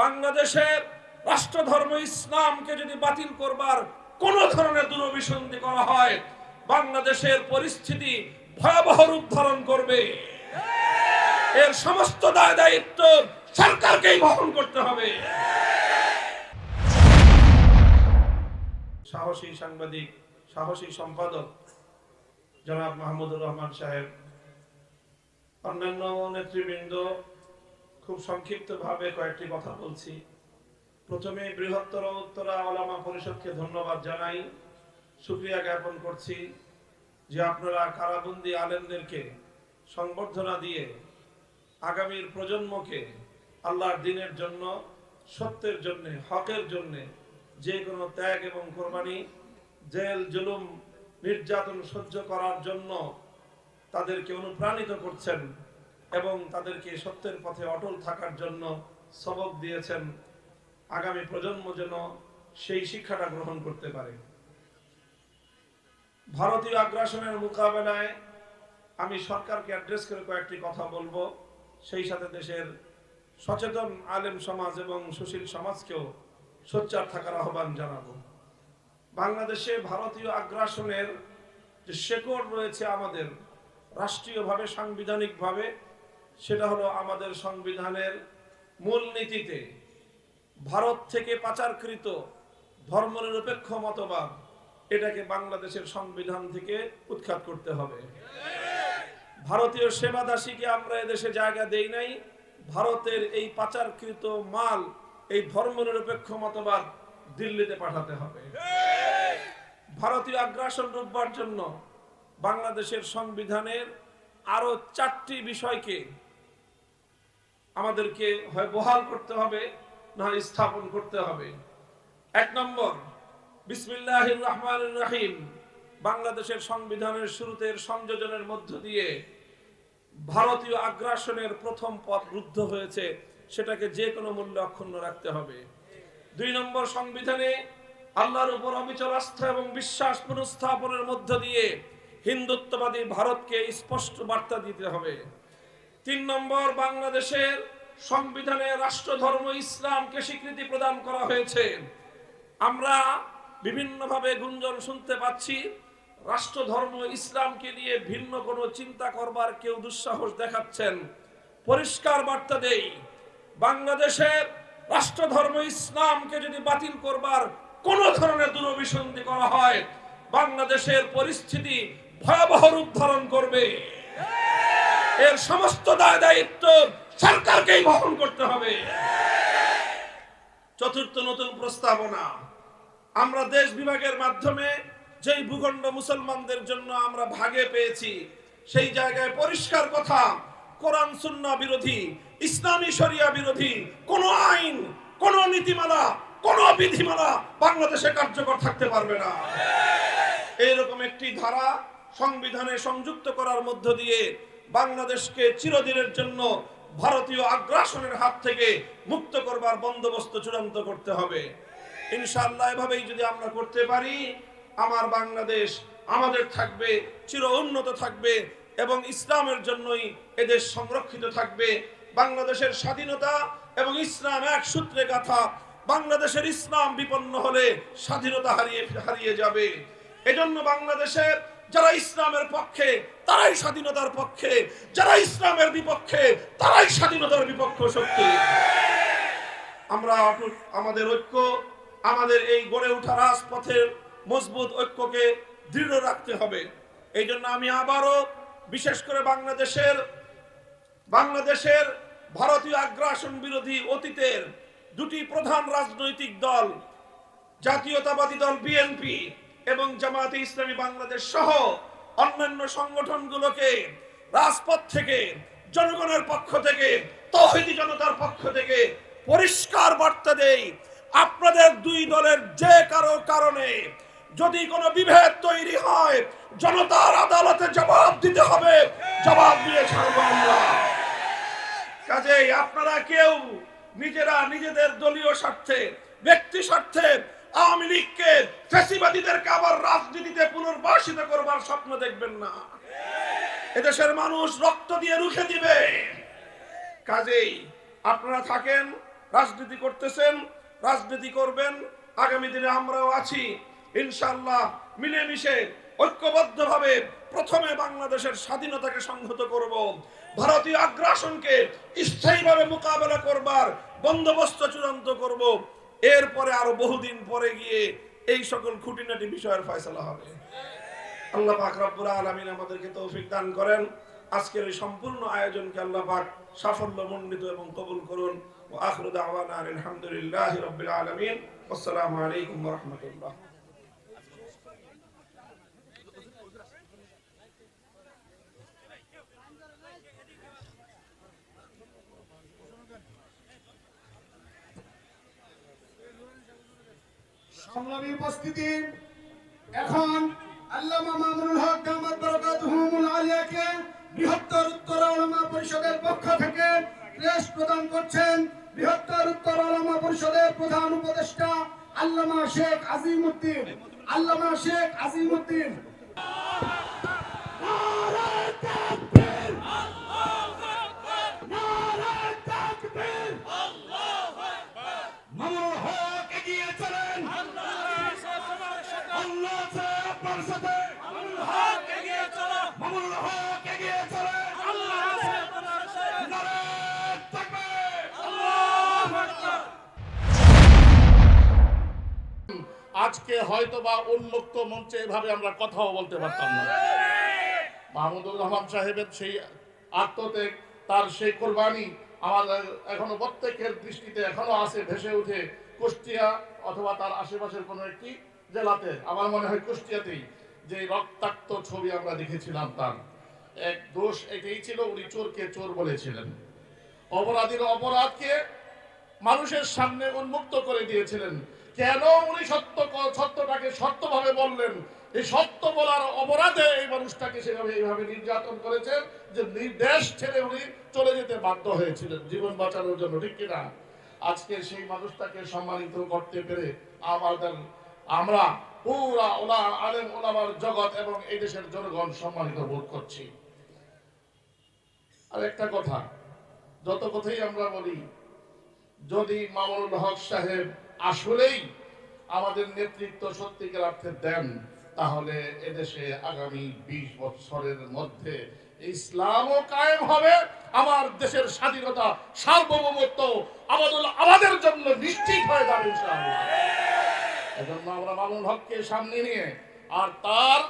বাংলাদেশের রাষ্ট্রধর্ম ইসলামকে যদি বাতিল করবার কোন ধরনের দুরভিসন্ধি করা হয়, বাংলাদেশের পরিস্থিতি ভয়াবহ রূপ ধারণ করবে। এর সমস্ত দায় দায়িত্ব সরকারকেই বহন করতে হবে। সাহসী সাংবাদিক, সাহসী সম্পাদক জনাব মাহমুদুর রহমান সাহেব, অন্যান্য নেতৃবৃন্দ খুব সংক্ষিপ্তভাবে কয়েকটি কথা বলছি। প্রথমে বৃহত্তর উত্তরা ওলামা পরিষদকে ধন্যবাদ জানাই। সুক্রিয়া জ্ঞাপন করছি যে আপনারা কারাবন্দি আলেমদেরকে সংবর্ধনা দিয়ে আগামীর প্রজন্মকে আল্লাহর দিনের জন্য, সত্যের জন্য, হকের জন্য যে কোনো ত্যাগ এবং কোরবানি, জেল, জুলুম, নির্যাতন সহ্য করার জন্য তাদেরকে অনুপ্রাণিত করছেন। এবং তাদেরকে সত্যের পথে অটল থাকার জন্য সবক দিয়েছেন আগামী প্রজন্ম যেন সেই শিক্ষাটা গ্রহণ করতে পারে। ভারতীয় আগ্রাসনের মোকাবেলায় আমি সরকারকে অ্যাড্রেস করে কয়েকটি কথা বলব। সেই সাথে দেশের সচেতন আলেম সমাজ এবং সুশীল সমাজকেও সোচ্চার থাকার আহ্বান জানাব। বাংলাদেশে ভারতীয় আগ্রাসনের যে শেকড় রয়েছে আমাদের, রাষ্ট্রীয়ভাবে, সাংবিধানিকভাবে সেটা হলো আমাদের সংবিধানের মূলনীতিতে ভারত থেকে পাচারকৃত ধর্মনিরপেক্ষ মতবাদ এটাকে বাংলাদেশের সংবিধান থেকে উৎখাত করতে হবে। ভারতীয় সেবা দাসীকে আমরা এদেশে জায়গা দেই নাই। ভারতের এই পাচারকৃত মাল, এই ধর্মনিরপেক্ষ মতবাদ দিল্লিতে পাঠাতে হবে। ভারতীয় আগ্রাসন রোববার জন্য বাংলাদেশের সংবিধানের আরও চারটি বিষয়কে আমাদেরকে হয় বহাল করতে হবে, না স্থাপন করতে হবে। এক নম্বর বিসমিল্লাহ রহমান রাহিম, বাংলাদেশের সংবিধানের শুরুতে সংযোজনের মধ্য দিয়ে ভারতীয় আগ্রাসনের প্রথম পথ রুদ্ধ হয়েছে, সেটাকে যে কোনো মূল্যে অক্ষুণ্ণ রাখতে হবে। দুই নম্বর, সংবিধানে আল্লাহর উপর অবিচল আস্থা এবং বিশ্বাস পুনঃস্থাপনের মধ্য দিয়ে হিন্দুত্ববাদী ভারতকে স্পষ্ট বার্তা দিতে হবে। তিন নম্বর, বাংলাদেশের সংবিধানে রাষ্ট্রধর্ম ইসলামকে স্বীকৃতি প্রদান করা হয়েছে। আমরা বিভিন্নভাবে গুঞ্জন শুনতে পাচ্ছি, রাষ্ট্রধর্ম ইসলামকে নিয়ে ভিন্ন কোনো চিন্তা করবার কেউ দুঃসাহস দেখাচ্ছেন। পরিষ্কার বার্তা দেই, বাংলাদেশের রাষ্ট্রধর্ম ইসলামকে যদি বাতিল করবার কোন ধরনের দুরভিসন্ধি করা হয়, বাংলাদেশের পরিস্থিতি ভয়াবহ রূপ ধারণ করবে। এর সমস্ত দায় দায়িত্ব সরকারকেই বহন করতে হবে। চতুর্থ নতুন প্রস্তাবনা। আমরা দেশ বিভাগের মাধ্যমে যেই ভূখণ্ড মুসলমানদের জন্য আমরা ভাগে পেয়েছি, সেই জায়গায় পরিষ্কার কথা, কোরআন সুন্না বিরোধী, ইসলামী শরিয়া বিরোধী, কোন আইন, কোন নীতিমালা, কোন বিধিমালা বাংলাদেশে কার্যকর থাকতে পারবে না। এইরকম একটি ধারা সংবিধানে সংযুক্ত করার মধ্য দিয়ে বাংলাদেশকে চিরদিনের জন্য ভারতীয় আগ্রাসনের হাত থেকে মুক্ত করবার বন্দোবস্ত চূড়ান্ত করতে হবে। ইনশাআল্লাহ এভাবেই যদি আমরা করতে পারি, আমার বাংলাদেশ আমাদের থাকবে, চির উন্নত থাকবে এবং ইসলামের জন্যই এদেশ সংরক্ষিত থাকবে। বাংলাদেশের স্বাধীনতা এবং ইসলাম এক সূত্রে গাথা, বাংলাদেশের ইসলাম বিপন্ন হলে স্বাধীনতা হারিয়ে হারিয়ে যাবে। এজন্য বাংলাদেশের যারা ইসলামের পক্ষে, তারাই স্বাধীনতার পক্ষে। যারা ইসলামের বিপক্ষে, তারাই স্বাধীনতার বিপক্ষ শক্তি। আমরা আমাদের ঐক্য, আমাদের এই গড়ে ওঠা রাজপথের মজবুত ঐক্যকে দৃঢ় রাখতে হবে। এই জন্য আমি আবারও বিশেষ করে বাংলাদেশের বাংলাদেশের ভারতীয় আগ্রাসন বিরোধী অতীতের দুটি প্রধান রাজনৈতিক দল, জাতীয়তাবাদী দল বিএনপি এবং জামায়াতে ইসলামী বাংলাদেশ সহ অন্যান্য সংগঠনগুলোকে রাজপথ থেকে, জনগণের পক্ষ থেকে, তৌহিদি জনতার পক্ষ থেকে পরিষ্কার বার্তা দেই, আপনাদের দুই দলের যে কারও কারণে যদি কোনো বিভেদ তৈরি হয়, জনতার আদালতে জবাব দিতে হবে। জবাব দিয়ে ছাড়বো আমরা। কাজেই আপনারা কেউ নিজেরা নিজেদের দলীয় স্বার্থে, ব্যক্তি স্বার্থে আওয়ামী লীগকে ফ্যাসিবাদীদেরকে আবার রাজনীতিতে পুনর্বাসিত করবার স্বপ্ন দেখবেন না। এদেশের মানুষ রক্ত দিয়ে রুখে দিবে। কাজেই আপনারা থাকেন, রাজনীতি করতেছেন, রাজনীতি করবেন। আগামী দিনে আমরাও আছি। ইনশাআল্লাহ মিলেমিশে, ঐক্যবদ্ধভাবে প্রথমে বাংলাদেশের স্বাধীনতাকে সংহত করব। ভারতীয় আগ্রাসনকে স্থায়ীভাবে মোকাবেলা করবার বন্দোবস্ত চূড়ান্ত করব। এরপরে আরও বহুদিন পরে গিয়ে এই সকল খুঁটিনাটি বিষয়ের ফয়সলা হবে। আল্লাহ পাক রব্বুল আলামিন আমাদেরকে তৌফিক দান করেন। আজকের এই সম্পূর্ণ আয়োজনকে আল্লাহ পাক সাফল্য মণ্ডিত এবং কবুল করুন। ও আখরুদ দাওয়ানা আলহামদুলিল্লাহি রাব্বিল আলামিন। আসসালামু আলাইকুম রাহমাতুল্লাহ। সংগ্রামী উপস্থিতি, এখন আল্লামা মামুনুল হক দামাত আলিয়াকে বৃহত্তর উত্তর আলমা পরিষদের পক্ষ থেকে প্রদান করছেন বৃহত্তর উত্তর আলমা পরিষদের প্রধান উপদেষ্টা আল্লামা শেখ আজিমউদ্দিন। আল্লামা শেখ আজিমউদ্দিন। আজকে হয়তো বা উন্মুক্ত মঞ্চে এভাবে আমরা কথাও বলতে পারতাম না। মাহমুদুর রহমান সাহেবের সেই আত্মত্যাগ, তার সেই কোরবানি আমাদের এখনও প্রত্যেকের দৃষ্টিতে এখনও আছে, ভেসে উঠে কুষ্টিয়া অথবা তার আশেপাশের কোনো একটি জেলাতে। আমার মনে হয় কুষ্টিয়াতেই যে রক্তাক্ত ছবি আমরা দেখেছিলাম তার। এক দোষ এটাই ছিল, উনি চোরকে চোর বলেছিলেন। অপরাধীর অপরাধকে মানুষের সামনে উন্মুক্ত করে দিয়েছিলেন। কেন উনি সত্য সত্যটাকে সত্যভাবে বললেন? এই সত্য বলার অপরাধে এই মানুষটাকে সেভাবে এইভাবে নির্যাতন করেছেন যে নির্দেশ ছেড়ে উনি চলে যেতে বাধ্য হয়েছিলেন জীবন বাঁচানোর জন্য, ঠিক কিনা? আজকে সেই মানুষটাকে সম্মানিত করতে পেরে আমাদের, আমরা পুরা ওলা, আলেম ওলামার জগৎ এবং এই দেশের জনগণ সম্মানিত বোধ করছি। আর একটা কথা, যত কথাই আমরা বলি, যদি মামুনুল হক সাহেব আসলেই আমাদের নেতৃত্ব সত্যিকার অর্থে দেন, তাহলে এদেশে আগামী বিশ বছরের মধ্যে ইসলামও কায়েম হবে, আমার দেশের স্বাধীনতা সার্বভৌমত্ব আমাদের আমাদের জন্য নিশ্চিত হয়ে যাবে ইনশাআল্লাহ। এজন্য আমরা মামুন হককে সামনে নিয়ে আর তার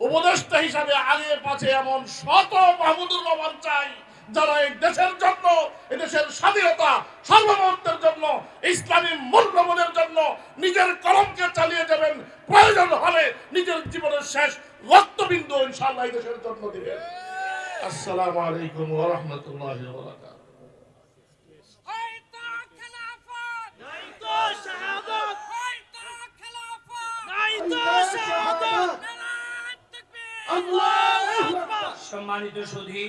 উপদেষ্টা হিসাবে আগে পাছে এমন শত মাহমুদুর রহমান চাই যারা এই দেশের জন্য এই দেশের স্বাধীনতা সার্বভৌমত্বের জন্য ইসলামী মূল্যবোধের জন্য নিজের কলমকে চালিয়ে যাবেন প্রয়োজন হলে নিজের জীবনের শেষ রক্তবিন্দু ইনশাআল্লাহ এই দেশের জন্য দিবেন। আসসালামু আলাইকুম ওয়া রাহমাতুল্লাহি ওয়া বারাকাতুহু। হয়তো খেলাফত! নাই তো শাহাদাত! হয়তো খেলাফত! নাই তো শাহাদাত! নারায়ণ তাকবীর আল্লাহু আকবার! সম্মানিত সুধী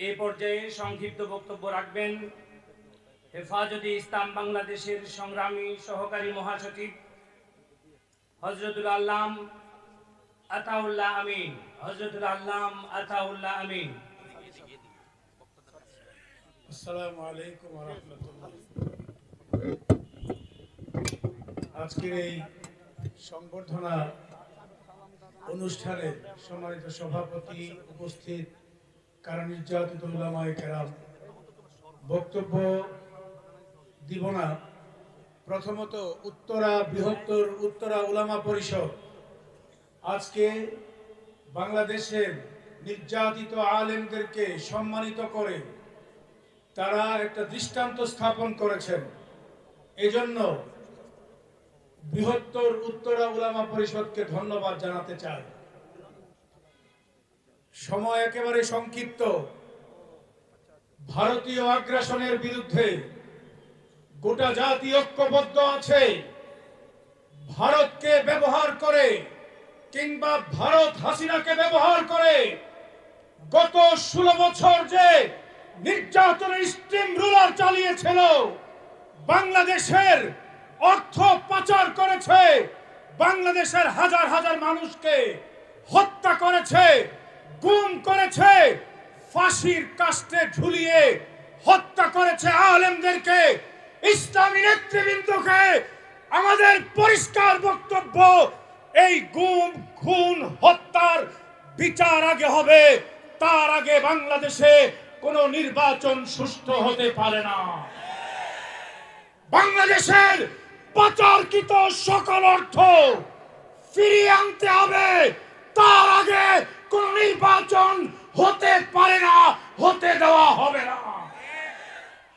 এ পর্যায়ে সংক্ষিপ্ত বক্তব্য রাখবেন হেফাজতে ইসলাম বাংলাদেশের সংগ্রামী সহকারী মহাসচিব হজরতুল আল্লাম আতাউল্লাহ আমিন, হজরতুল আল্লাম আতাউল্লাহ আমিন। আজকের এই সংবর্ধনা অনুষ্ঠানে সম্মানিত সভাপতি উপস্থিত কারণ বক্তব্য দিব না। প্রথমত উত্তরা বৃহত্তর উত্তরা উলামা পরিষদ। আজকে বাংলাদেশের নির্যাতিত আলেমদেরকে সম্মানিত করে তারা একটা দৃষ্টান্ত স্থাপন করেছেন। এজন্য বৃহত্তর উত্তরা উলামা পরিষদকে ধন্যবাদ জানাতে চাই। সময় একেবারে সংক্ষিপ্ত। ভারতীয় আগ্রাসনের বিরুদ্ধে গোটা জাতি ঐক্যবদ্ধ আছে। ভারতকে ব্যবহার করে কিংবা ভারত হাসিনাকে ব্যবহার করে গত ষোলো বছর যে নির্যাতনের স্টিম রুলার চালিয়েছিল, বাংলাদেশের অর্থ পাচার করেছে, বাংলাদেশের হাজার হাজার মানুষকে হত্যা করেছে গুম করেছে, ফাঁসির কাস্টে ঝুলিয়ে হত্যা করেছে আলেমদেরকে, ইসলামী নেতৃবৃন্দকে। আমাদের পরিষ্কার বক্তব্য, এই গুম, খুন, হত্যার বিচার আগে হবে, তার আগে বাংলাদেশে কোনো নির্বাচন সুষ্ঠু হতে পারে না। বাংলাদেশের পাচারকৃত সকল অর্থ ফিরিয়ে আনতে হবে, তার আগে কোন নির্বাচন হতে পারে না, হতে দেওয়া হবে না।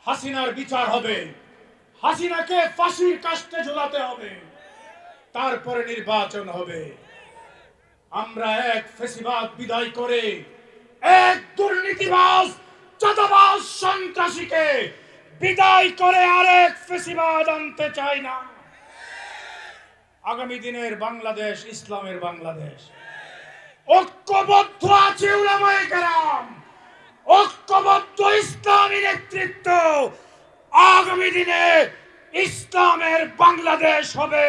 হাসিনার বিচার হবে। হাসিনাকে ফাঁসির কাস্টে ঝুলাতে হবে। তারপরে নির্বাচন হবে। আমরা এক ফেসিবাদ বিদায় করে, এক দুর্নীতিবাজ, চাঁদাবাজ, সন্ত্রাসীকে বিদায় করে আরেক ফেসিবাদ আনতে চাই না। আগামী দিনের বাংলাদেশ, ইসলামের বাংলাদেশ। ঐক্যবদ্ধ আছে উলামায়ে কেরাম। ঐক্যবদ্ধ ইসলামী নেতৃত্ব আগামী দিনে ইসলামের বাংলাদেশ হবে।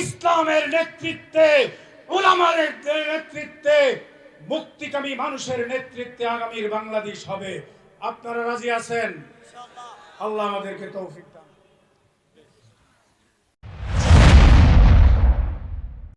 ইসলামের নেতৃত্বে উলামাদের নেতৃত্বে মুক্তিকামী মানুষের নেতৃত্বে আগামীর বাংলাদেশ হবে। আপনারা রাজি আছেন? আল্লাহ আমাদেরকে তৌফিক